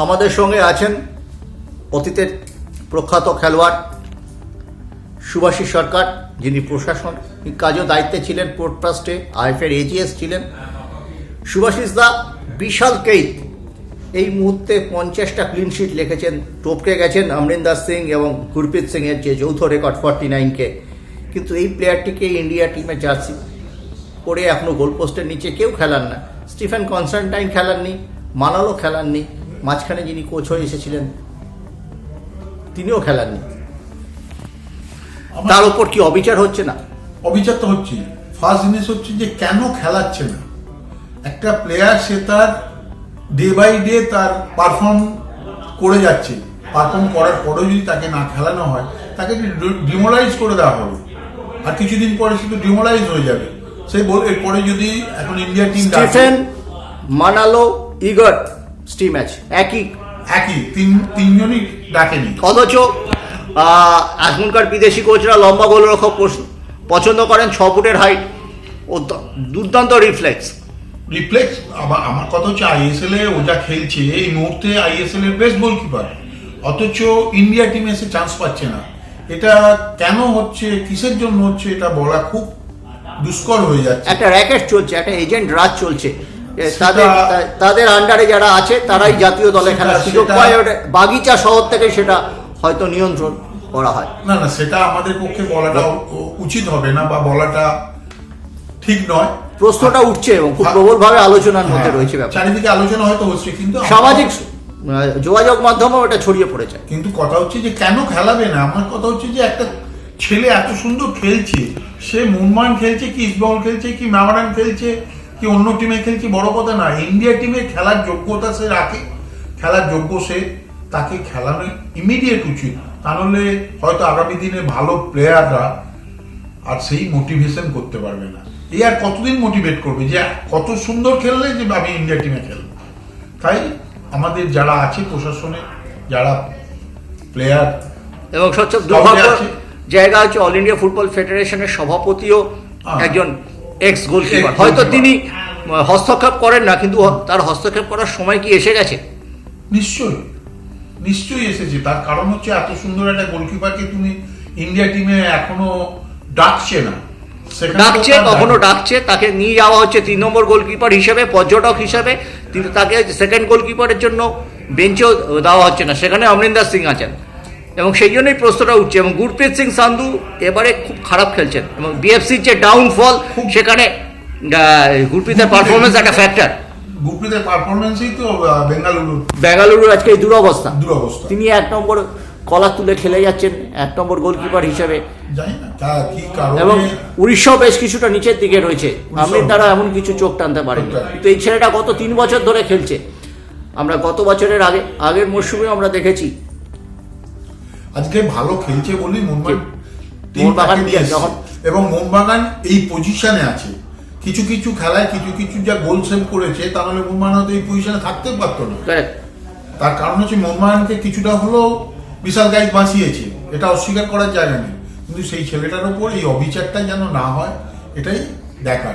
আমাদের সঙ্গে আছেন অতীতের প্রখ্যাত খেলোয়াড় সুভাষী সরকার, যিনি প্রশাসনিক কাজও দায়িত্বে ছিলেন পোর্ট ট্রাস্টে আইএফের এজিএস ছিলেন। সুভাষিস দা বিশাল কেইত। এই মুহূর্তে পঞ্চাশটা ক্লিন শিট লিখেছেন, টপকে গেছেন অমরিন্দার সিং এবং গুরপ্রীত সিং এর যে যৌথ রেকর্ড ফর্টি নাইনকে কিন্তু এই প্লেয়ারটিকে ইন্ডিয়া টিমে জার্সি পরে এখনও গোলপোস্টের নিচে কেউ খেলান না। স্টিফেন কনস্টান্টাইন খেলাননি মালালো খেলাননি মাঝখানে যিনি কোচ হয়ে এসেছিলেন তিনিও খেলাননি। তার উপর কি অবিচার হচ্ছে না? অবিচার তো হচ্ছে ফার্স্ট জিনিস হচ্ছে যে কেন খেলাচ্ছে না? একটা প্লেয়ার সে তার ডে বাই ডে তার পারফর্ম করে যাচ্ছে। পারফর্ম করার পরেও যদি তাকে না খেলানো হয় তাকে ডিমোলাইজ করে দেওয়া হবে। আর কিছুদিন পরে সে তো ডিমোলাইজ হয়ে যাবে। সেই বল এরপরে যদি এখন ইন্ডিয়া টিম স্টিফেন মানালো ইগর স্টি ম্যাচ। একই। একই। তিন তিনজনই ডাকেনি। অথচ এখনকার বিদেশি কোচরা লম্বা গোলরক্ষক পছন্দ করেন ছ ফুটের হাইট ও দুর্দান্ত রিফ্লেক্স রিফ্লেক্স আবার আমার কথা হচ্ছে আইএসএল এ ও যা খেলছে এই মুহূর্তে আইএসএল এর বেস্ট গোলকিপার অথচ ইন্ডিয়া টিমে এসে চান্স পাচ্ছে না। এটা কেন হচ্ছে কিসের জন্য হচ্ছে এটা বলা খুব দুষ্কর হয়ে যাচ্ছে। একটা র্যাকেট চলছে একটা এজেন্ট রাজ চলছে। তাদের তাদের আন্ডারে যারা আছে তারাই জাতীয় দলে খেলার সুযোগ পায় বাগিচা শহর থেকে সেটা হয়তো নিয়ন্ত্রণ করা হয়। না না সেটা আমাদের পক্ষে বলাটা উচিত হবে না বা বলাটা ঠিক নয়। প্রশ্নটা উঠছে এবং খুব প্রবলভাবে আলোচনার মধ্যে হ্যাঁ, রয়েছে ব্যাপার চারিদিকে আলোচনা হয়তো হচ্ছে কিন্তু সামাজিক যোগাযোগ মাধ্যমেও এটা ছড়িয়ে পড়েছে। কিন্তু কথা হচ্ছে যে কেন খেলাবে না? আমার কথা হচ্ছে যে একটা ছেলে এত সুন্দর খেলছে সে মুম্বান খেলছে কি ইসবল খেলছে কি মেমারান খেলছে? কি অন্য টিমে খেলছে বড় কথা? না ইন্ডিয়া টিমে খেলার যোগ্যতা সে রাখে। খেলার যোগ্য সে তাকে খেলানো ইমিডিয়েট উচিত। তাহলে হয়তো আগামী দিনে ভালো প্লেয়াররা আর সেই মোটিভেশন করতে পারবে না। এই আর কতদিন মোটিভেট করবে? যে কত সুন্দর খেললে যে আমি ইন্ডিয়া টিমে খেলব। তাই আমাদের যারা আছে প্রশাসনে যারা প্লেয়ার এবং সবচেয়ে দুর্ভাগ্য আছে। জায়গা হচ্ছে অল ইন্ডিয়া ফুটবল ফেডারেশনের সভাপতিও হ্যাঁ। একজন এক্স গোলকিপার হয়তো তিনি হস্তক্ষেপ করেন না কিন্তু তার হস্তক্ষেপ করার সময় কি এসে গেছে? নিশ্চয়ই। নিশ্চয়ই এসেছে। তার কারণ হচ্ছে এত সুন্দর একটা গোলকিপারকে তুমি ইন্ডিয়া টিমে এখনও ডাকছে না। ডাকছে কখনো ডাকছে তাকে নিয়ে যাওয়া হচ্ছে তিন নম্বর গোলকিপার হিসেবে পর্যটক হিসেবে। কিন্তু তাকে সেকেন্ড গোলকিপারের জন্য বেঞ্চেও দেওয়া হচ্ছে না। সেখানে অমরিন্দার সিং আছেন। এবং সেই জন্যই প্রশ্নটা উঠছে এবং গুরপ্রীত সিং সান্ধু এবারে খুব খারাপ খেলছেন এবং বিএফসির যে ডাউনফল সেখানে গুরপ্রীতের পারফরমেন্স একটা ফ্যাক্টর গুরপ্রীতের পারফরমেন্সই তো বেঙ্গালুরুর বেঙ্গালুরুর আজকে এই দুরবস্থা। দুরবস্থা। তিনি এক নম্বর কলা তুলে খেলে যাচ্ছেন এক নম্বর গোলকিপার হিসেবে। জানি না তা কি কারণে এবং উড়িষ্যাও বেশ কিছুটা নিচের দিকে রয়েছে। আমি তারা এমন কিছু চোখ টানতে পারেন। কিন্তু এই ছেলেটা গত তিন বছর ধরে খেলছে। আমরা গত বছরের আগে আগের মরশুমে আমরা দেখেছি আজকে ভালো খেলছে বলেই মোহনবাগান। যখন- এবং মোহনবাগান এই পজিশনে আছে। কিছু কিছু খেলায় কিছু কিছু যা গোল সেভ করেছে তাহলে মোহনবাগান হয়তো এই পজিশনে থাকতে পারতো না। তার কারণ হচ্ছে মোহনবাগানকে কিছুটা হলেও বিশাল গাইজ বাঁচিয়েছে। এটা অস্বীকার করার জায়গা নেই। কিন্তু সেই ছেলেটার উপর এই অবিচারটা যেন না হয় এটাই দেখার।